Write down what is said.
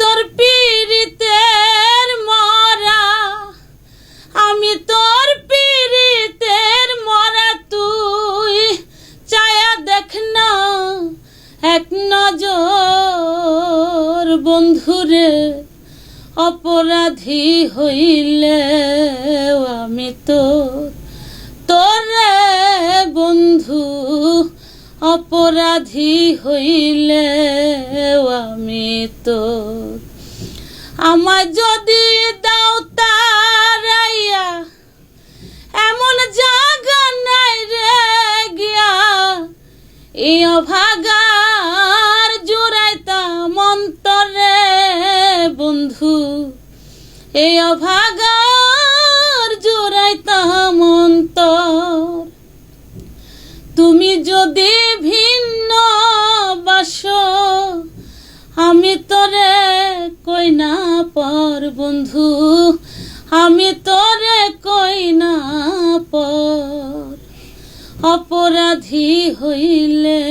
তোর পীড়িতের মরা, আমি তোর পীড়িতের মরা, তুই চায়া দেখ না এক নজর। বন্ধুরে, অপরাধী হইলে আমি তোর তোরে বন্ধু, অপরাধী হইলে তোর আমার যদি দাও তারাইয়া, এমন জাগা নাই রে গিয়া। এই অভাগার জোড়াইতাম অন্তরে, বন্ধু। এই অভাগার জোড়াইতাম অন্তর। তুমি যদি ভিন্ন বাস আমি তোরে কই না পর বন্ধু? আমি তোরে কই না পর? অপরাধী হইলে